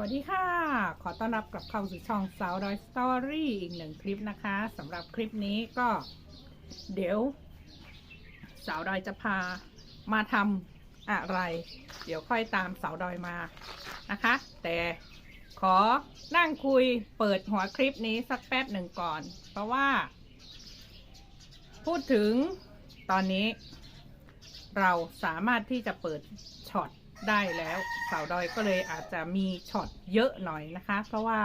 วัสดีค่ะ ขอต้อนรับกลับเข้าสู่ช่องสาวดอยสตอรี่อีกหนึ่งคลิปนะคะสำหรับคลิปนี้ก็ เดี๋ยว สาวดอยจะพามาทำอะไร เดี๋ยวค่อยตามสาวดอยมานะคะ แต่ขอนั่งคุยเปิดหัวคลิปนี้สักแป๊บหนึ่งก่อน เพราะว่า พูดถึงตอนนี้ เราสามารถที่จะเปิดช็อต ได้แล้วสาวดอยก็เลยอาจจะมีช็อตเยอะหน่อยนะคะ เพราะว่า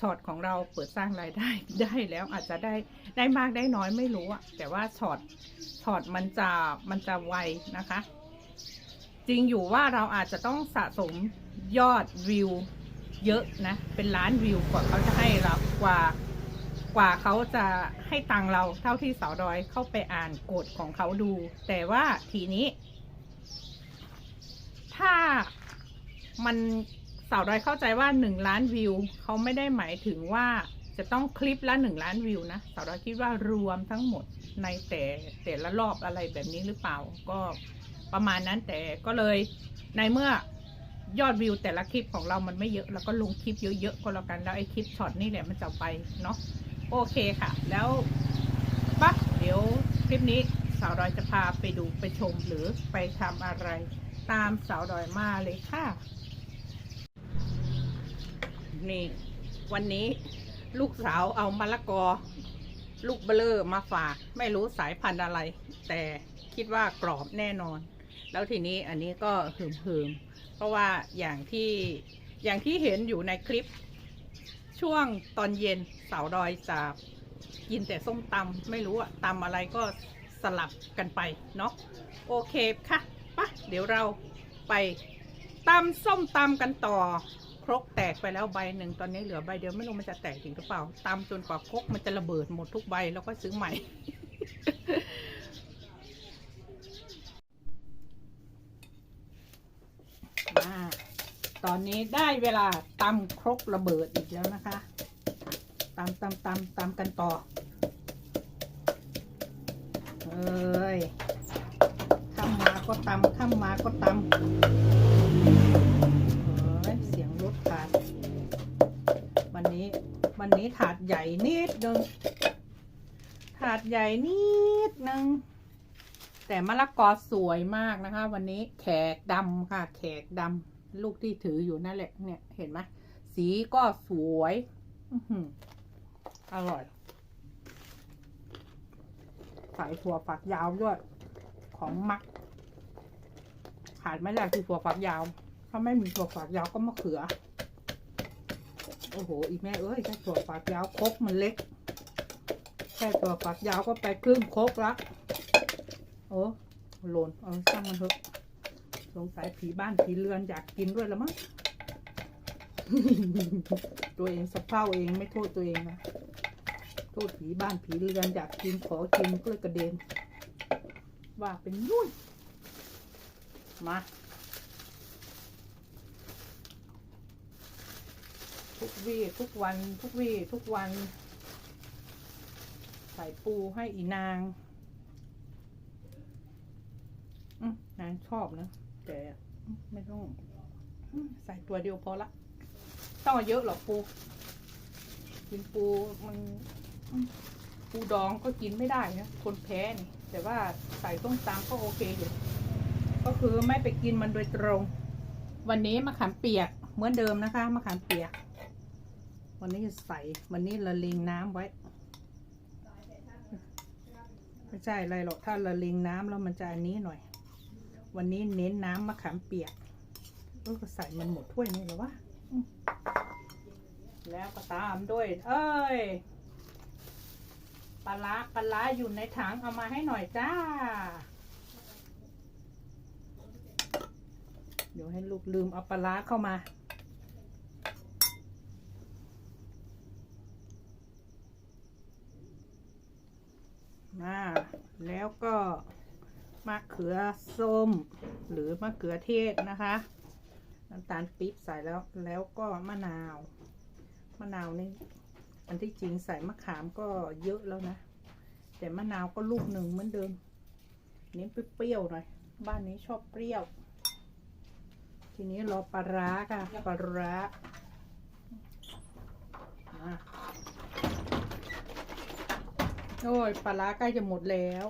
ช็อตของเราเปิดสร้างรายได้ได้แล้วอาจจะได้ได้มากได้น้อยไม่รู้อะแต่ว่าช็อตช็อตมันจะมันจะไวนะคะ จริงอยู่ว่าเราอาจจะต้องสะสมยอดวิวเยอะนะ เป็นล้านวิวกว่าเขาจะให้เรากว่ากว่าเขาจะให้ตังเราเท่าที่สาวดอยเข้าไปอ่านกฎของเขาดู แต่ว่าทีนี้ ถ้ามันสาวดอยเข้าใจว่าหนึ่งล้านวิวเขาไม่ได้หมายถึงว่าจะต้องคลิปละหนึ่งล้านวิวนะสาวดอยคิดว่ารวมทั้งหมดในแต่แต่ละรอบอะไรแบบนี้หรือเปล่าก็ประมาณนั้นแต่ก็เลยในเมื่อยอดวิวแต่ละคลิปของเรามันไม่เยอะเราก็ลงคลิปเยอะๆก็แล้วกันแล้วไอ้คลิปช็อตนี่แหละมันจะไปเนาะโอเคค่ะ แล้วปะเดี๋ยวคลิปนี้สาวดอยจะพาไปดูไปชมหรือไปทำอะไร ตามสาวดอยมาเลยค่ะ นี่ วันนี้ลูกสาวเอามะละกอ ลูกเบลอมาฝาก ไม่รู้สายพันธุ์อะไร แต่คิดว่ากรอบแน่นอน แล้วทีนี้อันนี้ก็หืมหืมๆเพราะว่าอย่างที่อย่างที่เห็นอยู่ในคลิป ช่วงตอนเย็นสาวดอยจะกินแต่ส้มตำไม่รู้อะตำอะไรก็สลับกันไปเนาะโอเคค่ะ ปะเดี๋ยวเราไปตำส้มตำกันต่อ ครกแตกไปแล้วใบหนึ่งตอนนี้เหลือใบเดียวไม่รู้มันจะแตกจริงหรือเปล่าตำจนกว่าครกมันจะระเบิดหมดทุกใบแล้วก็ซื้อใหม่มาตอนนี้ได้เวลาตำครกระเบิดอีกแล้วนะคะตำตำตำตำกันต่อเอ้ย ก็ตำข้ามมาก็ตำเอ้ยเสียงรถถาด วันนี้วันนี้ถาดใหญ่นิดนึงถาดใหญ่นิดนึงแต่มะละกอสวยมากนะคะ วันนี้แขกดำค่ะ แขกดำลูกที่ถืออยู่นั่นแหละเนี่ยเห็นไหมสีก็สวยอร่อย ใส่ถั่วฝักยาวด้วย ของมัก ขาดไม่ได้คือถั่วฝักยาว ถ้าไม่มีถั่วฝักยาวก็มะเขือ โอ้โห อีแม่เอ้ยแค่ถั่วฝักยาวครกมันเล็ก แค่ถั่วฝักยาวก็ไปครึ่งครกละโอ้หล่นเอาช่างมันเถอะ สงสัยผีบ้านผีเรือนอยากกินด้วยละมั้ง ตัวเองสะเพร่าเองไม่โทษตัวเองนะโทษผีบ้านผีเรือนอยากกินขอกินก็เลยกระเด็นว่าเป็นยุ่ย มาทุกวี่ทุกวันทุกวี่ทุกวัน ใส่ปูให้อีนางอืมนางชอบนะแต่ไม่ต้องอใส่ตัวเดียวพอละต้องเยอะหรอกปูกินปูมันปูดองก็กินไม่ได้นะคนแพ้นี่แต่ว่าใส่ต้มตามก็โอเคอยู่ ก็คือไม่ไปกินมันโดยตรง วันนี้มะขามเปียกเหมือนเดิมนะคะมะขามเปียก วันนี้จะใส่วันนี้ละเลงน้ำไว้ไม่ใช่อะไรหรอกถ้าละเลงน้ำแล้วมันจะอันนี้หน่อย วันนี้เน้นน้ำมะขามเปียกเออก็ใส่มันหมดถ้วยนี่เหรอวะแล้วก็ตามด้วย เอ้ยปลาปลาอยู่ในถังเอามาให้หน่อยจ้า เดี๋ยวให้ลูกลืมเอาปลาร้าเข้ามา มาแล้วก็มะเขือส้ม หรือมะเขือเทศนะคะ น้ำตาลปี๊บใส่แล้วแล้วก็มะนาว มะนาวนี่อันที่จริงใส่มะขามก็เยอะแล้วนะ แต่มะนาวก็ลูกหนึ่งเหมือนเดิม เน้นเปรี้ยวๆหน่อย บ้านนี้ชอบเปรี้ยว ทีนี้รอปลาร้าค่ะปลาร้าอะโอ้ยปลาร้าใกล้จะหมดแล้ว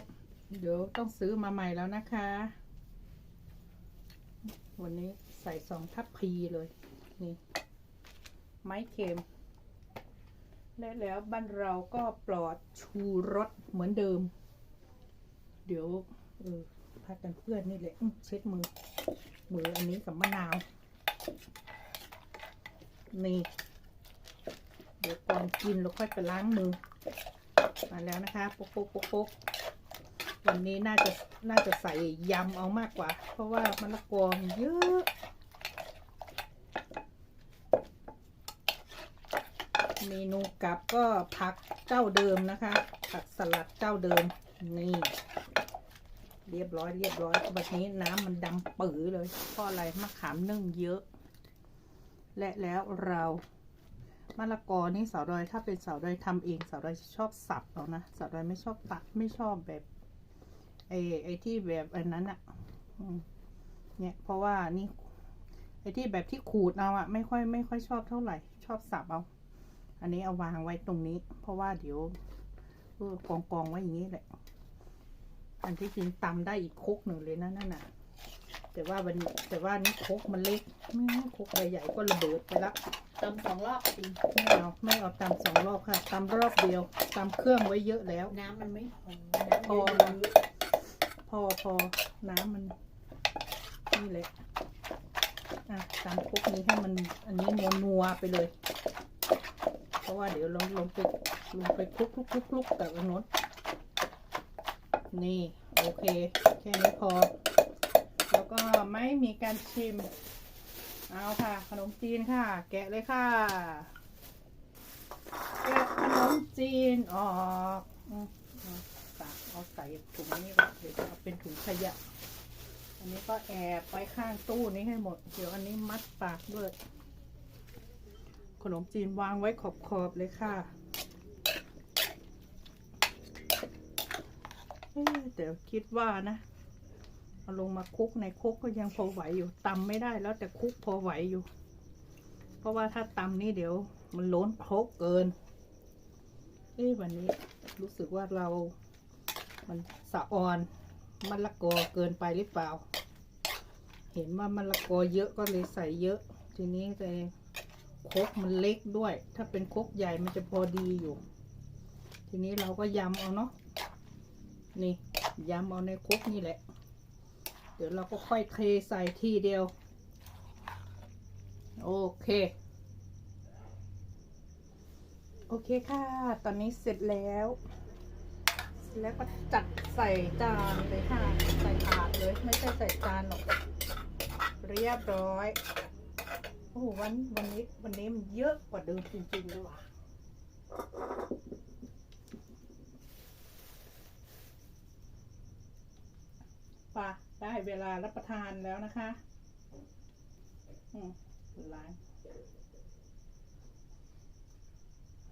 เดี๋ยวต้องซื้อมาใหม่แล้วนะคะ วันนี้ใส่สองทัพพีเลย นี่ ไม้เค็มและแล้วบ้านเราก็ปลอดชูรสเหมือนเดิม เดี๋ยวเออพากันเพื่อนนี่แหละอื้อเช็ดมือ มืออันนี้กับมะนาว นี่ เดี๋ยวก่อนกินเราค่อยไปล้างมือ มาแล้วนะคะโป๊กโป๊กโป๊กวันนี้น่าจะน่าจะใส่ยำเอามากกว่า เพราะว่ามะละกอมเยอะเมนูกับก็ผักเจ้าเดิมนะคะ ผักสลัดเจ้าเดิม นี่ เรียบร้อยเรียบร้อยวันนี้น้ำมันดำปื๋อเลยเพราะอะไรมะขามนึ่งเยอะ และแล้วเรามะละกอนี่สาวดอยถ้าเป็นสาวดอยทำเองสาวดอยชอบสับเอานะสาวดอยไม่ชอบตัดไม่ชอบแบบไอ้ไอ้ที่แบบอันนั้นอะเนี่ยเพราะว่านี่ไอ้ที่แบบที่ขูดเอาอะไม่ค่อยไม่ค่อยชอบเท่าไหร่ ชอบสับเอา อันนี้เอาวางไว้ตรงนี้ เพราะว่าเดี๋ยวกองกองไว้อย่างนี้แหละ อันที่จริงตำได้อีกครกหนึ่งเลยนะนั่นน่ะ แต่ว่าวันแต่ว่านี่ครกมันเล็กไม่งั้นครกใหญ่ๆก็ระเบิดไปละตำสองรอบสิไม่เอาไม่เอาตำสองรอบค่ะตำรอบเดียวตำเครื่องไว้เยอะแล้ว น้ำมันไม่พอพอน้ำเยอะพอพอน้ำมันนี่แหละอะตำครกนี้ให้มันอันนี้นัวนัวๆไปเลย เพราะว่าเดี๋ยวลงลงไปลงไปคลุกคลุกคลุกคลุกกับอันโน้น นี่ โอเค แค่นี้พอ แล้วก็ไม่มีการชิม เอาค่ะ ขนมจีนค่ะ แกะเลยค่ะ แกะขนมจีนออกเอาตักเอาใส่ถุงนี้ก่อนเดี๋ยวจะเอาเป็นถุงขยะ อันนี้ก็แอบไว้ข้างตู้นี้ให้หมด เดี๋ยวอันนี้มัดปากด้วย ขนมจีนวางไว้ขอบๆเลยค่ะเอ๊ะ แต่คิดว่านะเอาลงมาคุกในคุกก็ยังพอไหวอยู่ตำไม่ได้แล้วแต่คุกพอไหวอยู่ เพราะว่าถ้าตำนี่เดี๋ยว มันล้นครกเกินเอ้วันนี้รู้สึกว่าเรา มันสะออนมะละกอเกินไปหรือเปล่า เห็นว่ามะละกอเยอะก็เลยใส่เยอะ ทีนี้แต่คกมันเล็กด้วย ถ้าเป็นคกใหญ่มันจะพอดีอยู่ ทีนี้เราก็ยำเอาเนาะ นี่ยำเอาในครกนี่แหละ เดี๋ยวเราก็ค่อยเทใส่ทีเดียว โอเค โอเคค่ะ ตอนนี้เสร็จแล้ว เสร็จแล้วก็จัดใส่จานเลยค่ะ ใส่ถาดเลย ไม่ใช่ใส่จานหรอก เรียบร้อย โอ้โหวันวันนี้วันนี้มันเยอะกว่าเดิมจริงๆเลยว่ะ ป่ะได้เวลารับประทานแล้วนะคะอืมล้าง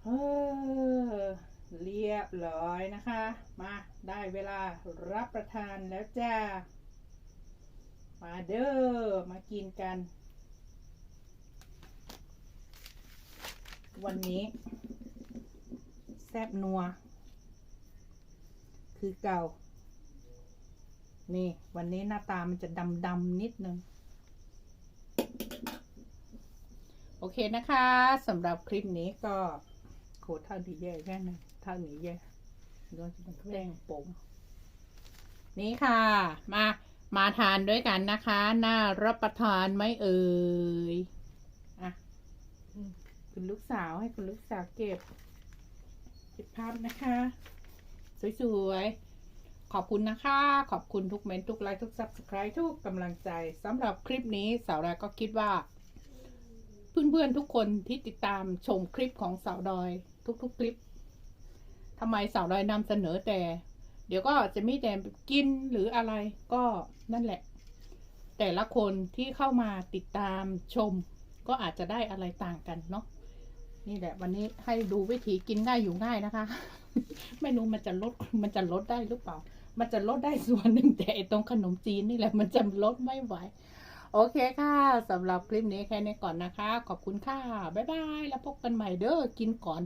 เออเรียบร้อยนะคะ มาได้เวลารับประทานแล้วจ้า มาเด้อ มากินกัน วันนี้ แซบนัว คือเก่า นี่ วันนี้หน้าตามันจะดำดำๆนิดนึง โอเคนะคะสำหรับคลิปนี้ก็โคเท่าที่แย่แค่ไหนเท่านี้แย่ก็จะเป็นแป้งปงนี่ค่ะ มา มาทานด้วยกันนะคะ น่ารับประทานไหมเอ่ยอะคุณลูกสาวให้คุณลูกสาวเก็บ เก็บภาพนะคะ สวยๆ ขอบคุณนะคะ ขอบคุณทุกเมนทุกไลค์ทุก subscribe ทุกกำลังใจสำหรับคลิปนี้สาวดอยก็คิดว่า เพื่อนๆทุกคนที่ติดตามชมคลิปของสาวดอย ทุกๆคลิปทำไมสาวดอยนำเสนอแต่ เดี๋ยวก็จะมีแต่กินหรืออะไรก็นั่นแหละ แต่ละคนที่เข้ามาติดตามชม ก็อาจจะได้อะไรต่างกันเนาะ นี่แหละ วันนี้ให้ดูวิธีกินง่ายอยู่ง่ายนะคะ ไม่รู้มันจะลดมันจะลดได้หรือเปล่า มันจะลดได้ส่วนหนึ่งแต่ไอตรงขนมจีนนี่แหละ มันจะลดไม่ไหว โอเคค่ะสำหรับคลิปนี้แค่นี้ก่อนนะคะ ขอบคุณค่ะ บ๊ายบาย แล้วพบกันใหม่เด้อกินก่อน